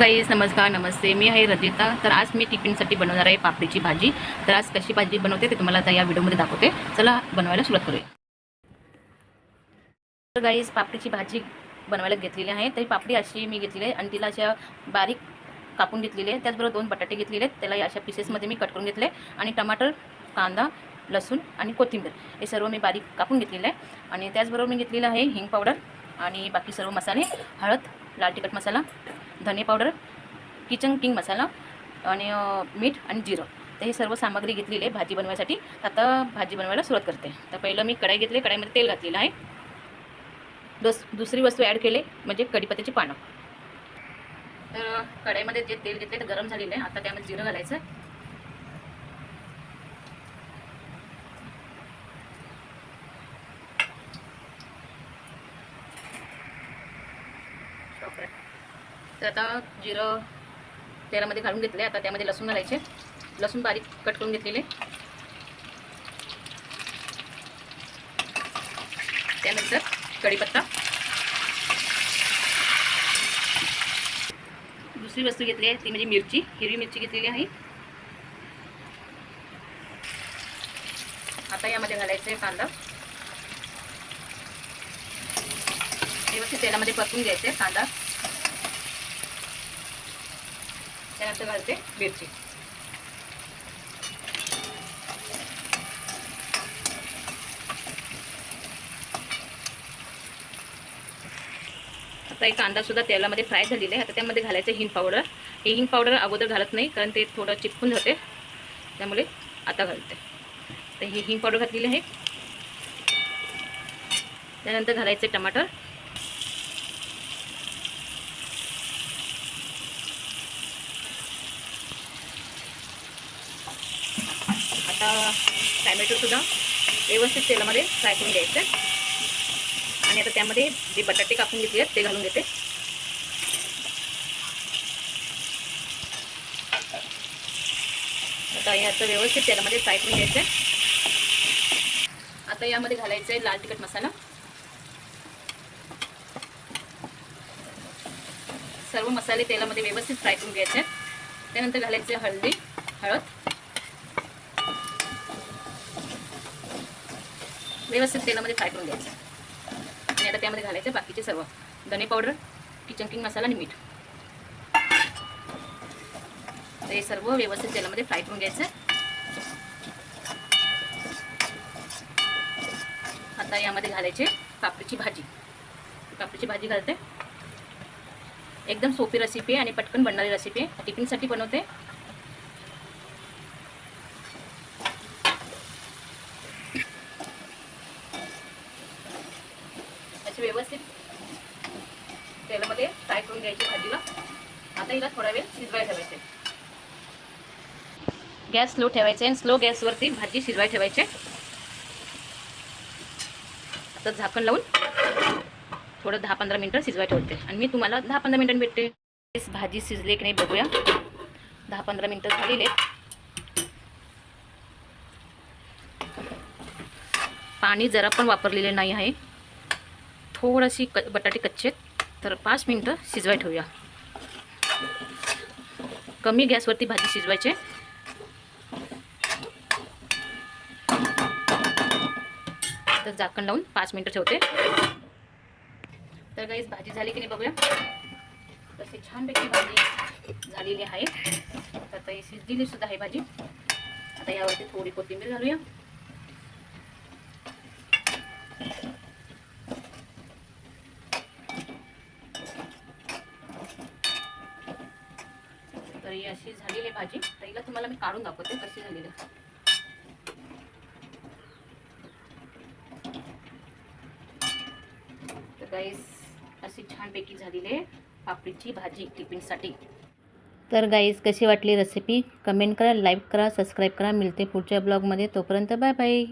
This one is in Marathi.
गाईज नमस्कार नमस्ते. मी आहे रजिता तर आज मी टिफिनसाठी बनवणार आहे पापडीची भाजी. तर आज कशी भाजी बनवते ते तुम्हाला आता या व्हिडिओमध्ये दाखवते. चला बनवायला सुरुवात करूया. तर गाईज पापडीची भाजी बनवायला घेतलेली आहे. तरी पापडी अशी मी घेतलेली आहे आणि तिला अशा बारीक कापून घेतलेली आहे. त्याचबरोबर दोन बटाटे घेतलेले आहेत. त्याला अशा पीसेसमध्ये मी कट करून घेतले आणि टमाटर कांदा लसूण आणि कोथिंबीर हे सर्व मी बारीक कापून घेतलेलं आहे. आणि त्याचबरोबर मी घेतलेलं आहे हिंग पावडर आणि बाकी सर्व मसाले. हळद लाल तिखट मसाला धने पावडर किचन किंग मसाला आणि मीठ आणि जिरं. तर हे सर्व सामग्री घेतलेली आहे भाजी बनवायसाठी. आता भाजी बनवायला सुरुवात करते. तर पहिलं मी कढाई घेतली कढाईमध्ये तेल घातलेलं आहे. दुस दुसरी वस्तू ॲड केले म्हणजे कढीपत्त्याची पानं. तर कढाईमध्ये जे तेल घेतले ते गरम झालेलं आहे. आता त्यामध्ये जिरं घालायचं आहे. तर आता जिरं तेलामध्ये घालून घेतले. आता त्यामध्ये लसूण घालायचे. लसूण बारीक कट करून घेतलेले. त्यानंतर कढीपत्ता. दुसरी वस्तू घेतली आहे ती म्हणजे मिरची. हिरवी मिरची घेतलेली आहे. आता यामध्ये घालायचं आहे कांदा. व्यवस्थित तेलामध्ये परतून घ्यायचे कांदा. त्यानंतर घालते मिरची. आता एक कांदा सुद्धा तेलामध्ये फ्राय झालेला आहे. आता त्यामध्ये घालायचं हिंग पावडर. हे हिंग पावडर अगोदर घालत नाही कारण ते थोडं चिपकून जाते. त्यामुळे आता घालते. तर ही हिंग पावडर घातलेली आहे. त्यानंतर घालायचे टमाटर. आता टॅमॅटोसुद्धा व्यवस्थित तेलामध्ये फ्राय करून घ्यायचं आणि आता त्यामध्ये जे बटाटे कापून घेतले आहेत ते घालून घेते. आता याचं व्यवस्थित तेलामध्ये फ्राय करून घ्यायचं आता यामध्ये घालायचं आहे लाल तिखट मसाला. सर्व मसाले तेलामध्ये व्यवस्थित फ्राय करून घ्यायचे त्यानंतर घालायचे हळदी हळद. व्यवस्थित तेलामध्ये फ्राय करून घ्यायचं. आणि आता त्यामध्ये घालायचं बाकीचे सर्व. धने पावडर किचन किंग मसाला आणि मीठ. तर हे सर्व व्यवस्थित तेलामध्ये फ्राय करून घ्यायचं. आता यामध्ये घालायचे पापडीची भाजी. पापडीची भाजी घालते. एकदम सोपी रेसिपी आहे आणि पटकन बनणारी रेसिपी आहे. टिफिनसाठी बनवते अशी व्यवस्थित तेलामध्ये फ्राय करून घ्यायची भाजीला. आता हिला थोडा वेळ शिजवायला ठेवायचे गॅस स्लो ठेवायचे आणि स्लो गॅसवरती भाजी शिजवाय ठेवायचे. आता झाकण लावून थोडं दहा पंधरा मिनटं शिजवाय ठेवते. आणि मी तुम्हाला दहा पंधरा मिनटं भेटते. भाजी शिजले की नाही बघूया. दहा पंधरा मिनटं झालेले आहेत. पाणी जरा पण वापरलेले नाही आहे. थोडीशी क बटाटे कच्चे तर पाच मिनटं शिजवाय ठेवूया. कमी गॅसवरती भाजी शिजवायचे तर झाकण लावून पाच मिनटं ठेवते. तर काहीच भाजी झाली की नाही बघूया. तशी छानपैकी भाजी झालेली आहे. तर ताई शिजलेली सुद्धा आहे भाजी. आता यावरती थोडी कोथिंबीर घालूया. तर ही अशी झालेली आहे भाजी. तर हिला तुम्हाला मी काढून दाखवते कशी झालेली तर गाईस अशी छानपैकी झालेली आहे पापडीची भाजी टिफिनसाठी. तर गाईस कशी वाटली रेसिपी कमेंट करा लाईक करा सबस्क्राईब करा. मिळते पुढच्या ब्लॉगमध्ये तोपर्यंत बाय बाय